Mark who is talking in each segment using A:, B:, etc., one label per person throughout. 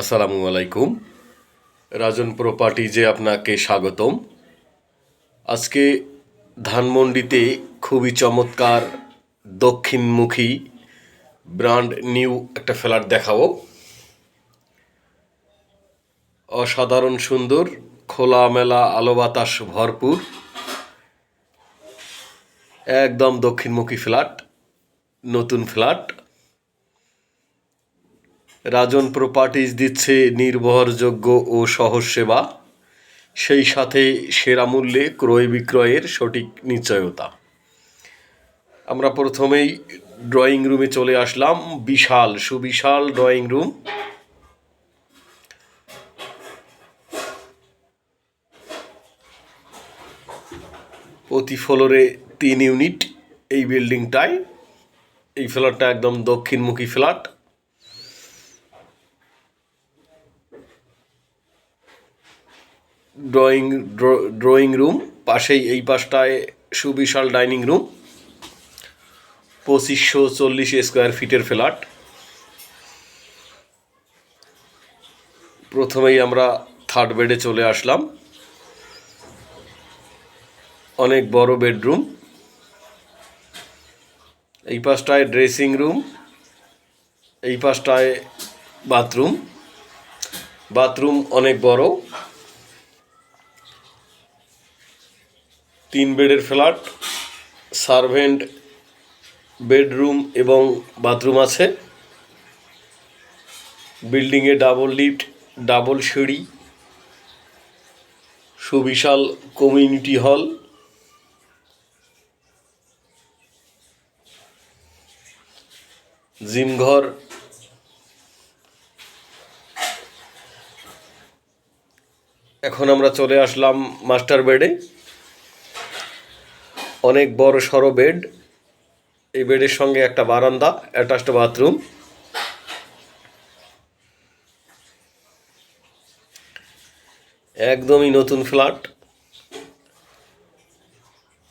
A: আসসালামু আলাইকুম। রাজন প্রপার্টিজে আপনাকে স্বাগতম। আজকে ধানমন্ডিতে খুবই চমৎকার দক্ষিণমুখী ব্র্যান্ড নিউ একটা ফ্ল্যাট দেখাবো। অসাধারণ সুন্দর, খোলামেলা আলো বাতাস ভরপুর, একদম দক্ষিণমুখী ফ্ল্যাট, নতুন ফ্ল্যাট। রাজন প্রপার্টিজ দিচ্ছে নির্ভরযোগ্য ও সহজ সেবা। সেই সাথে সেরা মূল্যে ক্রয় বিক্রয়ের সঠিক নিশ্চয়তা। আমরা প্রথমেই ড্রয়িং রুমে চলে আসলাম। বিশাল, সুবিশাল ড্রয়িং রুম প্রতি ফ্লোরে তিন ইউনিট এই বিল্ডিংটায় এই ফ্ল্যাটটা একদম দক্ষিণমুখী ফ্ল্যাট ড্রয়িং ড্রয়িং রুম পাশেই এই পাশটায় সুবিশাল ডাইনিং রুম পঁচিশশো চল্লিশ স্কোয়ার ফিটের ফ্ল্যাট প্রথমেই আমরা থার্ড বেডে চলে আসলাম। অনেক বড় বেডরুম এই পাশটায় ড্রেসিং রুম এই পাশটায় বাথরুম বাথরুম অনেক বড়। তিন বেডের ফ্ল্যাট, সার্ভেন্ট বেডরুম এবং বাথরুম আছে। বিল্ডিংয়ে ডাবল লিফট, ডাবল সিঁড়ি, সুবিশাল কমিউনিটি হল। জিম ঘর এখন আমরা চলে আসলাম মাস্টার বেডে। অনেক বড় সড়ো বেড। এই বেডের সঙ্গে একটা বারান্দা অ্যাটাচড বাথরুম একদমই নতুন ফ্ল্যাট।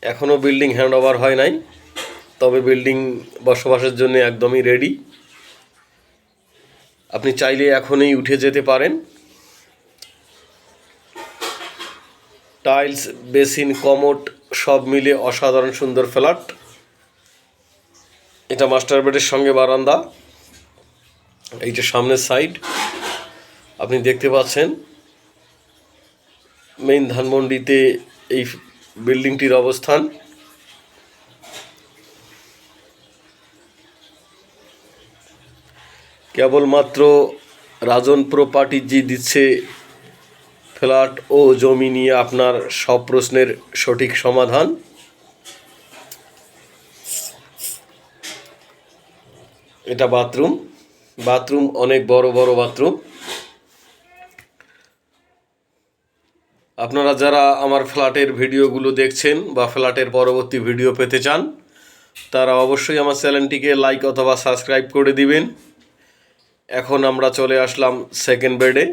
A: এখনও বিল্ডিং হ্যান্ড ওভার হয় নাই, তবে বিল্ডিং বসবাসের জন্য একদমই রেডি আপনি চাইলে এখনই উঠে যেতে পারেন। টাইলস বেসিন কমোট সব মিলে অসাধারণ সুন্দর ফ্ল্যাট। এটা মাস্টার বেডের সঙ্গে বারান্দা। এইটা সামনের সাইড, আপনি দেখতে পাচ্ছেন, মেইন ধানমন্ডিতে এই বিল্ডিংটির অবস্থান। কেবলমাত্র রাজন প্রপার্টিজি দিচ্ছে ফ্ল্যাট ও জমি নিয়ে আপনার সব প্রশ্নের সঠিক সমাধান। এটা বাথরুম। বাথরুম অনেক বড় বড় বাথরুম। আপনারা যারা আমার ফ্ল্যাটের ভিডিওগুলো দেখছেন বা ফ্ল্যাটের পরবর্তী ভিডিও পেতে চান, তারা অবশ্যই আমার চ্যানেলটিকে লাইক অথবা সাবস্ক্রাইব করে দিবেন। এখন আমরা চলে আসলাম সেকেন্ড বেডে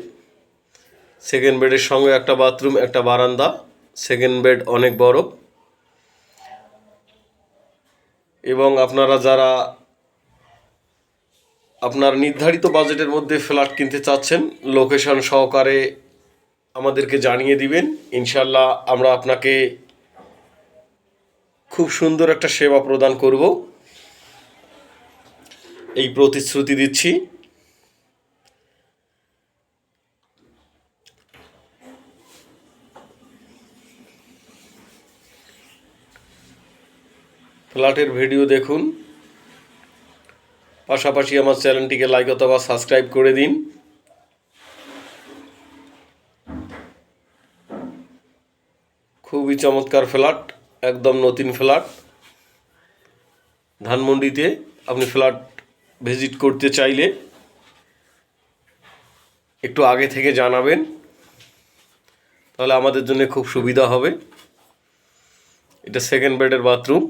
A: সেকেন্ড বেডের সঙ্গে একটা বাথরুম একটা বারান্দা। সেকেন্ড বেড অনেক বড়। এবং আপনারা যারা আপনার নির্ধারিত বাজেটের মধ্যে ফ্ল্যাট কিনতে চাচ্ছেন লোকেশন সহকারে আমাদেরকে জানিয়ে দিবেন। ইনশাল্লাহ আমরা আপনাকে খুব সুন্দর একটা সেবা প্রদান করব। এই প্রতিশ্রুতি দিচ্ছি। ফ্ল্যাটের ভিডিও দেখুন। পাশাপাশি আমার চ্যানেলটিকে লাইক অথবা সাবস্ক্রাইব করে দিন। খুবই চমৎকার ফ্ল্যাট, একদম নতুন ফ্ল্যাট। ধানমন্ডিতে আপনি ফ্ল্যাট ভিজিট করতে চাইলে একটু আগে থেকে জানাবেন, তাহলে আমাদের জন্য খুব সুবিধা হবে। এটা সেকেন্ড বেডের বাথরুম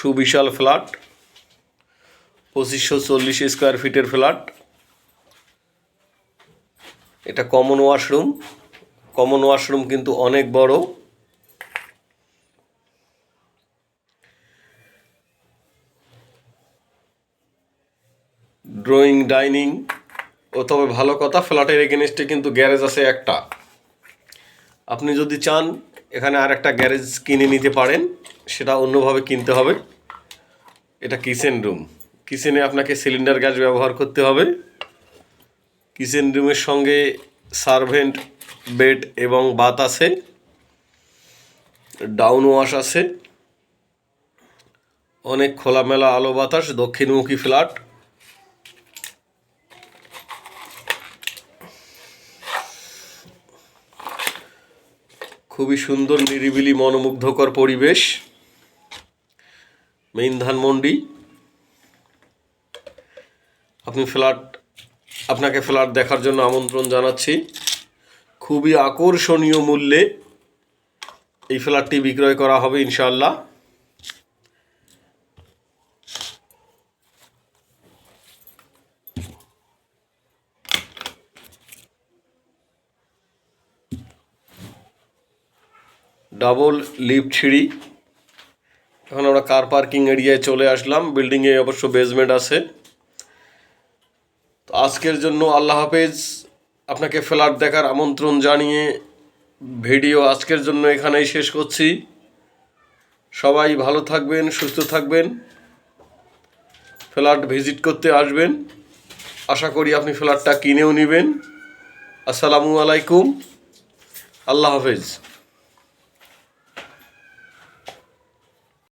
A: সুবিশাল ফ্ল্যাট, পঁচিশশো চল্লিশ স্কোয়ার ফিটের ফ্ল্যাট। এটা কমন ওয়াশরুম কমন ওয়াশরুম কিন্তু অনেক বড়। ড্রয়িং ডাইনিং ও তবে ভালো কথা, ফ্ল্যাটের এগেনস্টে কিন্তু গ্যারেজ আছে একটা। আপনি যদি চান এখানে আর একটা গ্যারেজ কিনে নিতে পারেন, সেটা অন্যভাবে কিনতে হবে। এটা কিচেন রুম। কিচেনে আপনাকে সিলিন্ডার গ্যাস ব্যবহার করতে হবে। কিচেন রুমের সঙ্গে সার্ভেন্ট বেড এবং বাত আছে, ডাউন ওয়াশ আছে, অনেক খোলামেলা আলো বাতাস, দক্ষিণমুখী ফ্ল্যাট। খুবই সুন্দর, নিরিবিলি, মনোমুগ্ধকর পরিবেশ। মেইন ধানমন্ডি আপনি ফ্ল্যাট, আপনাকে ফ্ল্যাট দেখার জন্য আমন্ত্রণ জানাচ্ছি। খুবই আকর্ষণীয় মূল্যে এই ফ্ল্যাটটি বিক্রয় করা হবে ইনশাআল্লাহ। ডাবল লিফট সিঁড়ি এখন আমরা কার পার্কিং এরিয়ায় চলে আসলাম। বিল্ডিংয়ে অবশ্য বেসমেন্ট আছে। তো আজকের জন্য আল্লাহ হাফেজ আপনাকে ফ্ল্যাট দেখার আমন্ত্রণ জানিয়ে ভিডিও আজকের জন্য এখানেই শেষ করছি। সবাই ভালো থাকবেন, সুস্থ থাকবেন। ফ্ল্যাট ভিজিট করতে আসবেন। আশা করি আপনি ফ্ল্যাটটা কিনেও নেবেন। আসসালামু আলাইকুম। আল্লাহ হাফেজ।